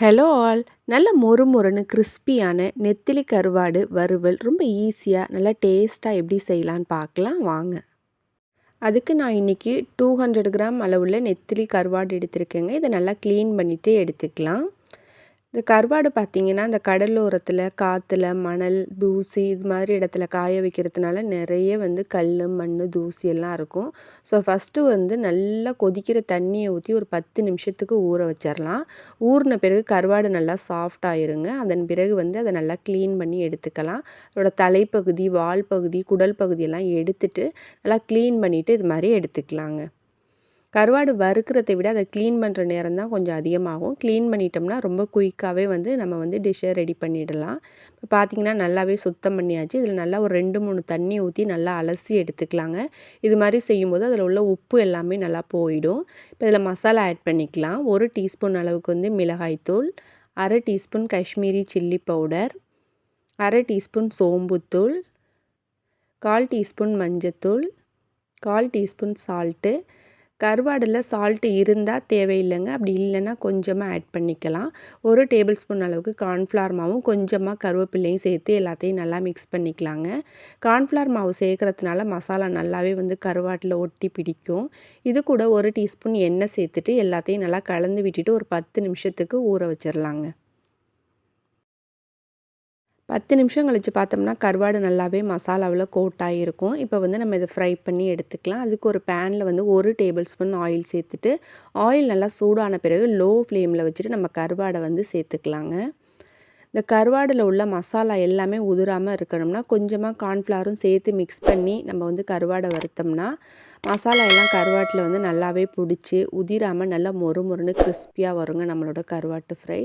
Hello all நல்ல மொறு மொறுன்னு கிறிஸ்பியான நெத்திலி கருவாடு வறுவல் ரொம்ப ஈஸியாக நல்லா டேஸ்ட்டாக எப்படி செய்யலான்னு பார்க்கலாம். வாங்க. அதுக்கு நான் இன்றைக்கி டூ ஹண்ட்ரட் கிராம் அளவுள்ள நெத்திலி கருவாடு எடுத்திருக்கேங்க. இதை நல்லா க்ளீன் பண்ணிவிட்டு எடுத்துக்கலாம். இந்த கருவாடு பார்த்திங்கன்னா இந்த கடலோரத்தில் காற்றுல மணல் தூசி இது மாதிரி இடத்துல காய வைக்கிறதுனால நிறைய வந்து கல் மண் தூசி எல்லாம் இருக்கும். ஸோ ஃபஸ்ட்டு வந்து நல்லா கொதிக்கிற தண்ணியை ஊற்றி ஒரு பத்து நிமிஷத்துக்கு ஊற வச்சிடலாம் ஊறின பிறகு கருவாடு நல்லா சாஃப்ட் ஆயிருங்க. அதன் பிறகு வந்து அதை நல்லா க்ளீன் பண்ணி எடுத்துக்கலாம். அதோட தலைப்பகுதி வால் பகுதி குடல் பகுதியெல்லாம் எடுத்துட்டு நல்லா க்ளீன் பண்ணிவிட்டு இது மாதிரி எடுத்துக்கலாங்க. கருவாடு வறுக்கிறதை விட அதை க்ளீன் பண்ணுற நேரம் தான் கொஞ்சம் அதிகமாகும். க்ளீன் பண்ணிட்டோம்னா ரொம்ப குயிக்காகவே வந்து நம்ம வந்து டிஷ்ஷை ரெடி பண்ணிடலாம். இப்போ பார்த்திங்கன்னா நல்லாவே சுத்தம் பண்ணியாச்சு. இதில் நல்லா ஒரு ரெண்டு மூணு தண்ணி ஊற்றி நல்லா அலசி எடுத்துக்கலாங்க. இது மாதிரி செய்யும்போது அதில் உள்ள உப்பு எல்லாமே நல்லா போயிடும். இப்போ இதில் மசாலா ஆட் பண்ணிக்கலாம். ஒரு டீஸ்பூன் அளவுக்கு வந்து மிளகாய்த்தூள் அரை டீஸ்பூன் காஷ்மீரி சில்லி பவுடர் அரை டீஸ்பூன் சோம்புத்தூள் கால் டீஸ்பூன் மஞ்சத்தூள் கால் டீஸ்பூன் சால்ட்டு கருவாடில் சால்ட்டு இருந்தால் தேவையில்லைங்க. அப்படி இல்லைன்னா கொஞ்சமாக ஆட் பண்ணிக்கலாம். ஒரு டேபிள் ஸ்பூன் அளவுக்கு கார்ன்ஃப்ளவர் மாவும் கொஞ்சமாக கருவேப்பிலையும் சேர்த்து எல்லாத்தையும் நல்லா மிக்ஸ் பண்ணிக்கலாங்க. கார்ன்ஃப்ளவர் மாவு சேர்க்குறதுனால மசாலா நல்லாவே வந்து கருவாட்டில் ஒட்டி பிடிக்கும். இது கூட ஒரு டீஸ்பூன் எண்ணெய் சேர்த்துட்டு எல்லாத்தையும் நல்லா கலந்து விட்டுட்டு ஒரு பத்து நிமிஷத்துக்கு ஊற வச்சிடலாங்க பத்து நிமிஷம் கழித்து பார்த்தோம்னா கருவாடு நல்லாவே மசாலாவில் கோட் ஆகிருக்கும் இப்போ வந்து நம்ம இதை ஃப்ரை பண்ணி எடுத்துக்கலாம். அதுக்கு ஒரு பேனில் வந்து ஒரு டேபிள் ஸ்பூன் ஆயில் சேர்த்துட்டு ஆயில் நல்லா சூடான பிறகு லோ ஃப்ளேமில் வச்சுட்டு நம்ம கருவாடை வந்து சேர்த்துக்கலாங்க. இந்த கருவாடில் உள்ள மசாலா எல்லாமே உதிராமல் இருக்கணும்னா கொஞ்சமாக கார்ன்ஃப்ளவரும் சேர்த்து மிக்ஸ் பண்ணி நம்ம வந்து கருவாடை வறுத்தோம்னா மசாலா எல்லாம் கருவாட்டில் வந்து நல்லாவே பிடிச்சி உதிராமல் நல்லா மொறு மொறுன்னு கிறிஸ்பியாக வருங்க நம்மளோட கருவாட்டு ஃப்ரை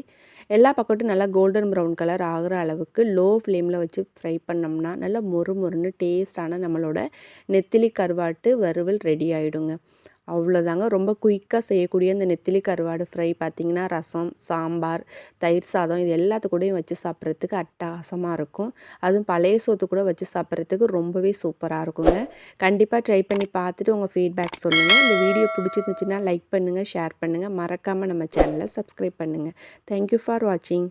எல்லா பக்கட்டும் நல்லா கோல்டன் ப்ரௌன் கலர் ஆகிற அளவுக்கு லோ ஃப்ளேமில் வச்சு ஃப்ரை பண்ணோம்னா நல்லா மொறு மொறுன்னு டேஸ்டான நம்மளோட நெத்திலி கருவாட்டு வறுவல் ரெடி ஆகிடுங்க அவ்வளோதாங்க. ரொம்ப குயிக்காக செய்யக்கூடிய இந்த நெத்திலி கருவாடு ஃப்ரை பார்த்திங்கன்னா ரசம் சாம்பார் தயிர் சாதம் இது எல்லாத்து கூடயும் வச்சு சாப்பிட்றதுக்கு அட்டகாசமாக இருக்கும். அதுவும் பழைய சோத்து கூட வச்சு சாப்பிட்றதுக்கு ரொம்பவே சூப்பராக இருக்குங்க. கண்டிப்பாக ட்ரை பண்ணி பார்த்துட்டு உங்கள் ஃபீட்பேக் சொல்லுங்கள் இந்த வீடியோ பிடிச்சிருந்துச்சுன்னா லைக் பண்ணுங்கள் ஷேர் பண்ணுங்கள் மறக்காமல் நம்ம சேனலை சப்ஸ்கிரைப் பண்ணுங்கள் தேங்க்யூ ஃபார் வாட்சிங்